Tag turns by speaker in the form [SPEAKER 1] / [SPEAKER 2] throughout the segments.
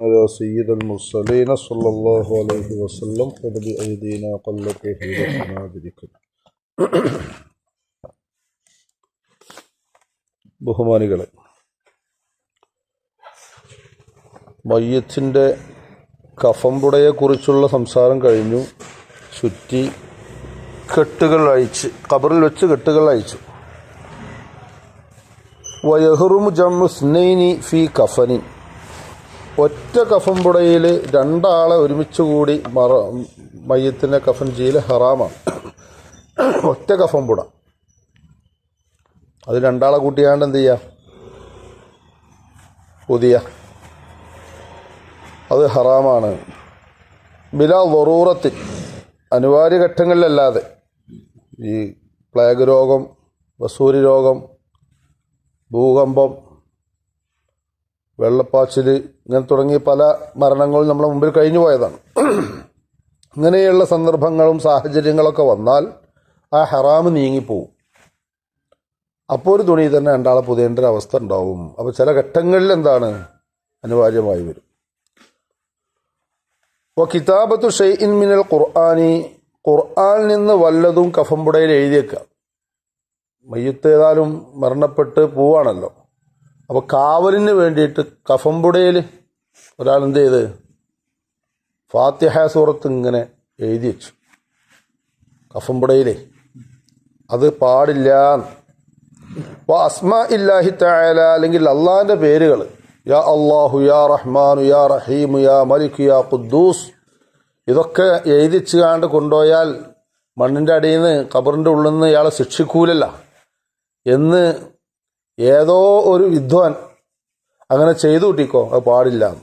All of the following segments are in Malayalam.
[SPEAKER 1] على سيد المرسلين صلى الله عليه وسلم خذ بأيدينا قلت هيرتنا بذكر ബഹുമാനികളെ മയ്യത്തിൻ്റെ കഫംപുടയെക്കുറിച്ചുള്ള സംസാരം കഴിഞ്ഞു ചുറ്റി കെട്ടുകൾ അയച്ച് കബറിൽ വെച്ച് കെട്ടുകൾ അയച്ചു വയഹറുമു ജമ്മു സ്നൈനി ഫി കഫനിൻ ഒറ്റ കഫൻ പുടയിൽ രണ്ടാളെ ഒരുമിച്ച് കൂടി മറ മയ്യത്തിന്റെ കഫൻ ചെയ്യൽ ഹറാമാണ്. ഒറ്റ കഫൻ പുട. അത് രണ്ടാളെ കൂട്ടിയാണ്ട് എന്ത് ചെയ്യുക പുതിയ. അത് ഹറാമാണ്. ബില വറൂറത്തിൽ അനിവാര്യ ഘട്ടങ്ങളിലല്ലാതെ. ഈ പ്ലേഗ് രോഗം വസൂരി രോഗം ഭൂകമ്പം വെള്ളപ്പാച്ചിൽ ഇങ്ങനെ തുടങ്ങിയ പല മരണങ്ങളും നമ്മുടെ മുമ്പിൽ കഴിഞ്ഞു പോയതാണ്. ഇങ്ങനെയുള്ള സന്ദർഭങ്ങളും സാഹചര്യങ്ങളൊക്കെ വന്നാൽ ആ ഹറാമ് നീങ്ങിപ്പോവും. അപ്പോൾ ഒരു തുണി തന്നെ രണ്ടാളെ പുതിയേണ്ട ഒരു അവസ്ഥ ഉണ്ടാവും. അപ്പോൾ ചില ഘട്ടങ്ങളിൽ എന്താണ്? അനിവാര്യമായി വരും. അപ്പോൾ കിതാബത്തു ഷെയ്ഇൻ മിനൽ ഖുർആാനി ഖുർആാനിൽ നിന്ന് വല്ലതും കഫംപുടയിൽ എഴുതിയേക്കാം മയ്യത്ത് മരണപ്പെട്ട് പോവാണല്ലോ. അപ്പോൾ കാവലിന് വേണ്ടിയിട്ട് കഫംപുടയിൽ ഒരാൾ എന്ത് ചെയ്ത്? ഫാത്തിഹ സൂറത്ത് ഇങ്ങനെ എഴുതി വെച്ചു. കഫംപുടയിലേ. അത് പാടില്ല. അസ്മ ഇല്ലാഹി തായാല അല്ലെങ്കിൽ അള്ളാഹിന്റെ പേരുകൾ യാ അള്ളാഹു യാ റഹ്മാനു യാ റഹീമു യാ മലിക് യാ ഖുദ്ദൂസ്. ഇതൊക്കെ എഴുതിച്ചുകാണ്ട് കൊണ്ടുപോയാൽ മണ്ണിന്റെ അടിയിൽ നിന്ന് കബറിന്റെ ഉള്ളിൽ നിന്ന് ഇയാളെ ശിക്ഷിക്കൂലല്ല. എന്ന് ഏതോ ഒരു വിദ്വാൻ അങ്ങനെ ചെയ്തു കൂട്ടിക്കോ അത് പാടില്ല.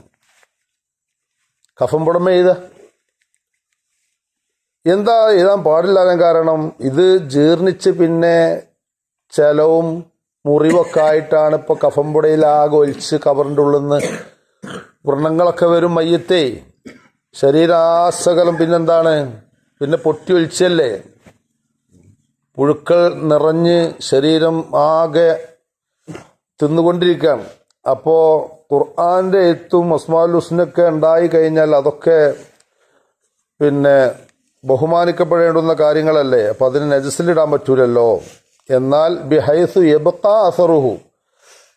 [SPEAKER 1] കഫം പുറമെ എഴുത. എന്താ എഴുതാൻ പാടില്ലാതെ കാരണം? ഇത് ജീർണിച്ച് പിന്നെ ചെലവും മുറിവൊക്കെ ആയിട്ടാണ് ഇപ്പോൾ കഫംപുടയിലാകെ ഒലിച്ച് കവറിന്റെ ഉള്ളിൽ നിന്ന് വ്രണങ്ങളൊക്കെ വരും മയ്യത്തെ. ശരീരാസകലം പിന്നെന്താണ്? പിന്നെ പൊട്ടി ഒലിച്ചല്ലേ? പുഴുക്കൾ നിറഞ്ഞ് ശരീരം ആകെ തിന്നുകൊണ്ടിരിക്കുകയാണ്. അപ്പോൾ ഖുർആാന്റെ എത്തും അസ്മാൽ ഹുസ്നൊക്കെ ഉണ്ടായി കഴിഞ്ഞാൽ അതൊക്കെ പിന്നെ ബഹുമാനിക്കപ്പെടേണ്ടുന്ന കാര്യങ്ങളല്ലേ? അപ്പം അതിന് നജസിലിടാൻ പറ്റൂലല്ലോ. എന്നാൽ ബിഹൈസു എബക്ക അസറുഹു.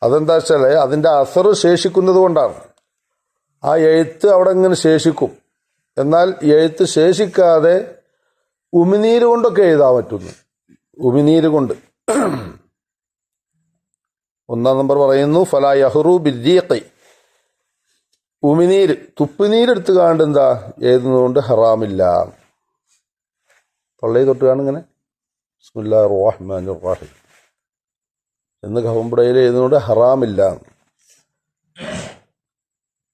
[SPEAKER 1] അതെന്താ വെച്ചാൽ അതിന്റെ അസർ ശേഷിക്കുന്നത് കൊണ്ടാണ്. ആ എഴുത്ത് അവിടെ ഇങ്ങനെ ശേഷിക്കും. എന്നാൽ എഴുത്ത് ശേഷിക്കാതെ ഉമിനീര് കൊണ്ടൊക്കെ എഴുതാൻ പറ്റുന്നു. ഉമിനീര് കൊണ്ട്. ഒന്നാം നമ്പർ പറയുന്നു ഫല യഹ്റു ബിദ്ദീഖി. ഉമിനീര് തുപ്പുനീരെടുത്ത് കാണ്ട് എന്താ? എഴുതുന്നതുകൊണ്ട് ഹറാമില്ല. തൊള്ളയിൽ തൊട്ട് കാണിങ്ങനെ റഹ്മാൻ റഹീം. എന്ന് കഹമ്പുടയിൽ എഴുതുന്നതുകൊണ്ട് ഹറാമില്ല.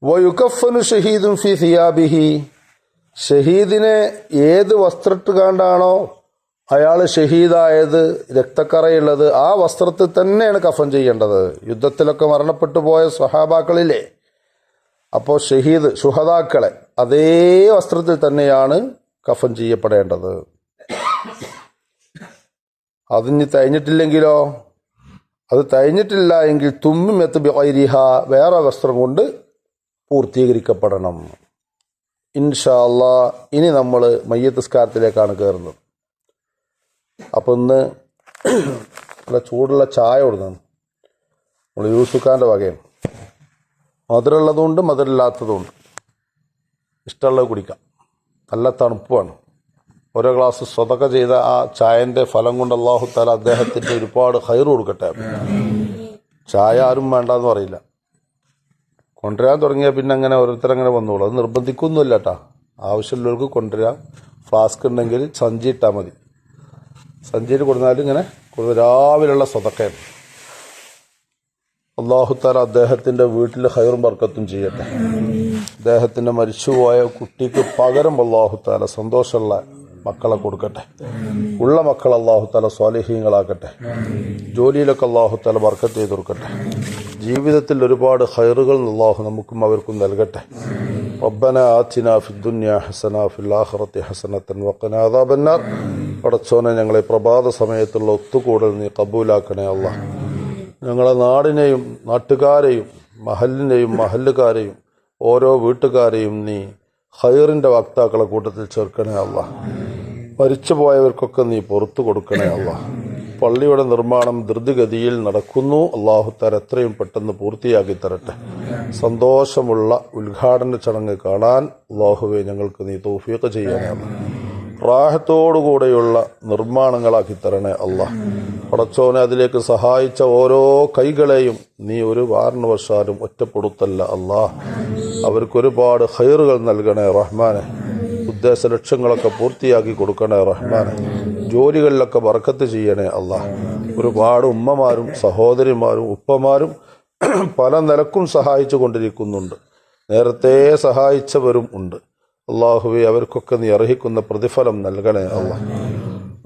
[SPEAKER 1] വയുക്കഫനു ഷഹീദും ഫി സിയാബിഹി ഷഹീദിനെ ഏത് വസ്ത്രട്ട് കാണ്ടാണോ അയാൾ ഷഹീദായത് രക്തക്കറയുള്ളത് ആ വസ്ത്രത്തിൽ തന്നെയാണ് കഫൻ ചെയ്യേണ്ടത്. യുദ്ധത്തിലൊക്കെ മരണപ്പെട്ടു പോയ സ്വഹാബാക്കളില്ലേ? അപ്പോൾ ഷഹീദ് സുഹദാക്കളെ അതേ വസ്ത്രത്തിൽ തന്നെയാണ് കഫൻ ചെയ്യപ്പെടേണ്ടത്. അതിന് തയ്ഞ്ഞിട്ടില്ലെങ്കിലോ അത് തയ്ഞ്ഞിട്ടില്ല എങ്കിൽ തുമ്മും എത്ത് ബൈരിഹ വേറെ വസ്ത്രം കൊണ്ട് പൂർത്തീകരിക്കപ്പെടണം. ഇൻഷാല്ല ഇനി നമ്മൾ മയ്യത്തസ്കാരത്തിലേക്കാണ് കയറുന്നത് അപ്പം ഇന്ന് നല്ല ചൂടുള്ള ചായ കൊടുക്കണം. നമ്മൾ യൂസുഖാന്റെ വകയാണ്. മധുരമുള്ളതുകൊണ്ട് മധുരമില്ലാത്തതുകൊണ്ട് ഇഷ്ടമുള്ളത് കുടിക്കാം. നല്ല തണുപ്പാണ്. ഓരോ ഗ്ലാസ് സ്വതക്ക ചെയ്ത ആ ചായന്റെ ഫലം കൊണ്ട് അള്ളാഹു താല അദ്ദേഹത്തിന്റെ ഒരുപാട് ഹൈർ കൊടുക്കട്ടെ. ചായ ആരും വേണ്ടെന്ന് പറയില്ല. കൊണ്ടുവരാൻ തുടങ്ങിയാൽ പിന്നെ അങ്ങനെ ഓരോരുത്തരങ്ങനെ വന്നോളൂ. അത് നിർബന്ധിക്കൊന്നുമില്ല കേട്ടാ ആവശ്യമുള്ളവർക്ക് കൊണ്ടുവരാം. ഫ്ലാസ്ക് ഉണ്ടെങ്കിൽ സഞ്ചി ഇട്ടാൽ മതി. സഞ്ചിയിൽ കൊടുത്താലും ഇങ്ങനെ കൊടുത്ത് രാവിലെയുള്ള സ്വതക്കയാണ്. അള്ളാഹുത്താല അദ്ദേഹത്തിന്റെ വീട്ടിൽ ഹൈറും വർക്കത്തും ചെയ്യട്ടെ. അദ്ദേഹത്തിന്റെ മരിച്ചുപോയ കുട്ടിക്ക് പകരം അള്ളാഹുത്താല സന്തോഷമുള്ള മക്കളെ കൊടുക്കട്ടെ. ഉള്ള മക്കൾ അള്ളാഹുത്താല സ്വാലിഹീങ്ങളാക്കട്ടെ. ജോലിയിലൊക്കെ അള്ളാഹുത്താല വർക്കത്ത് ചെയ്ത് കൊടുക്കട്ടെ. ജീവിതത്തിൽ ഒരുപാട് ഹൈറുകൾ അള്ളാഹു നമുക്കും അവർക്കും നൽകട്ടെ. ഒബ്ബന ആത്തിന ഫിദ്ദുന്യ ഹസന ഫില്ലാഹറത്തി ഹസനത്തൻ വക്കന അദാബന്നാർ. പടച്ചോനെ ഞങ്ങളെ പ്രഭാത സമയത്തുള്ള ഒത്തുകൂടൽ നീ കബൂലാക്കണേ അല്ല ഞങ്ങളെ നാടിനെയും നാട്ടുകാരെയും മഹലിനെയും മഹല്ലുകാരെയും ഓരോ വീട്ടുകാരെയും നീ ഹൈറിന്റെ വക്താക്കളെ കൂട്ടത്തിൽ ചേർക്കണേ അല്ല മരിച്ചുപോയവർക്കൊക്കെ നീ പുറത്തു കൊടുക്കണേ അല്ല പള്ളിയുടെ നിർമ്മാണം ധൃതിഗതിയിൽ നടക്കുന്നു. അള്ളാഹുത്താർ എത്രയും പെട്ടെന്ന് പൂർത്തിയാക്കി തരട്ടെ. സന്തോഷമുള്ള ഉദ്ഘാടന ചടങ്ങ് കാണാൻ അള്ളാഹുവെ ഞങ്ങൾക്ക് നീ തൗഫീഖ് അല്ല റാഹത്തോടുകൂടെയുള്ള നിർമ്മാണങ്ങളാക്കി തരണേ അല്ല പടച്ചോനെ അതിലേക്ക് സഹായിച്ച ഓരോ കൈകളെയും നീ ഒരു കാരണവശാലും ഒറ്റപ്പെടുത്തല്ല അല്ലാ അവർക്കൊരുപാട് ഹൈറുകൾ നൽകണേ റഹ്മാനെ. ഉദ്ദേശ ലക്ഷ്യങ്ങളൊക്കെ പൂർത്തിയാക്കി കൊടുക്കണേ റഹ്മാനെ. ജോലികളിലൊക്കെ വറക്കത്ത് ചെയ്യണേ അല്ല ഒരുപാട് ഉമ്മമാരും സഹോദരിമാരും ഉപ്പമാരും പല നിലക്കും സഹായിച്ചു കൊണ്ടിരിക്കുന്നുണ്ട്. നേരത്തെ സഹായിച്ചവരും ഉണ്ട്. അള്ളാഹുവെ അവർക്കൊക്കെ നീ അർഹിക്കുന്ന പ്രതിഫലം നൽകണേ അല്ല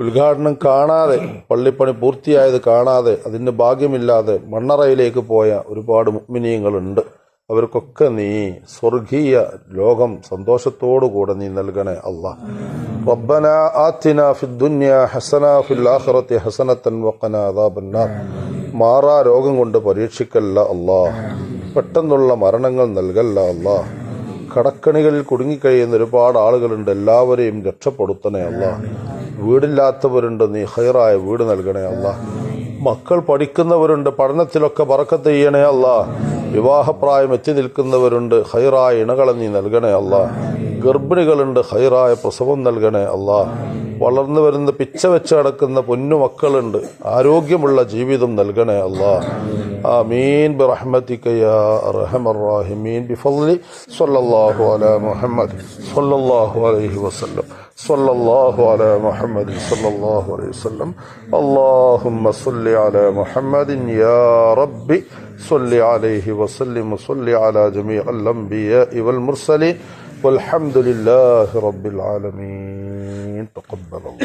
[SPEAKER 1] ഉദ്ഘാടനം കാണാതെ പള്ളിപ്പണി പൂർത്തിയായത് കാണാതെ അതിന് ഭാഗ്യമില്ലാതെ മണ്ണറയിലേക്ക് പോയ ഒരുപാട് മുഗ്മിനീയങ്ങളുണ്ട് അവർക്കൊക്കെ നീ സ്വർഗീയ ലോകം സന്തോഷത്തോടുകൂടെ നീ നൽകണേ അല്ലാ ربنا آتنا في الدنيا حسنة في الآخرة حسنة وقنا عذاب النار മാറാ രോഗം കൊണ്ട് പരീക്ഷിക്കല്ല അല്ലാ പെട്ടെന്നുള്ള മരണങ്ങൾ നൽകല്ല അല്ലാ കടക്കണികളിൽ കുടുങ്ങിക്കഴിയുന്ന ഒരുപാട് ആളുകളുണ്ട്. എല്ലാവരെയും രക്ഷപ്പെടുത്തണേ അല്ല വീടില്ലാത്തവരുണ്ട് നീ ഹൈറായ വീട് നൽകണേ അല്ല മക്കൾ പഠിക്കുന്നവരുണ്ട് പഠനത്തിലൊക്കെ പറക്കത്ത് ചെയ്യണേ അല്ല വിവാഹപ്രായം എത്തി നിൽക്കുന്നവരുണ്ട് ഹൈറായ ഇണകളെ നീ നൽകണേ അല്ല ഗർഭിണികളുണ്ട് ഹൈറായ പ്രസവം നൽകണേ അല്ല വളർന്നു വരുന്ന പിച്ച വെച്ച് കിടക്കുന്ന പൊന്നു മക്കളുണ്ട് ആരോഗ്യമുള്ള ജീവിതം നൽകണേ അല്ലാ ആമീൻ برحمتك يا ارحم الراحمين بفضل صلى الله على محمد صلى الله عليه وسلم صلى الله على محمد صلى الله عليه وسلم اللهم صل على محمد يا ربي صل عليه وسلم وصل على جميع الانبياء والمرسلين والحمد لله رب العالمين another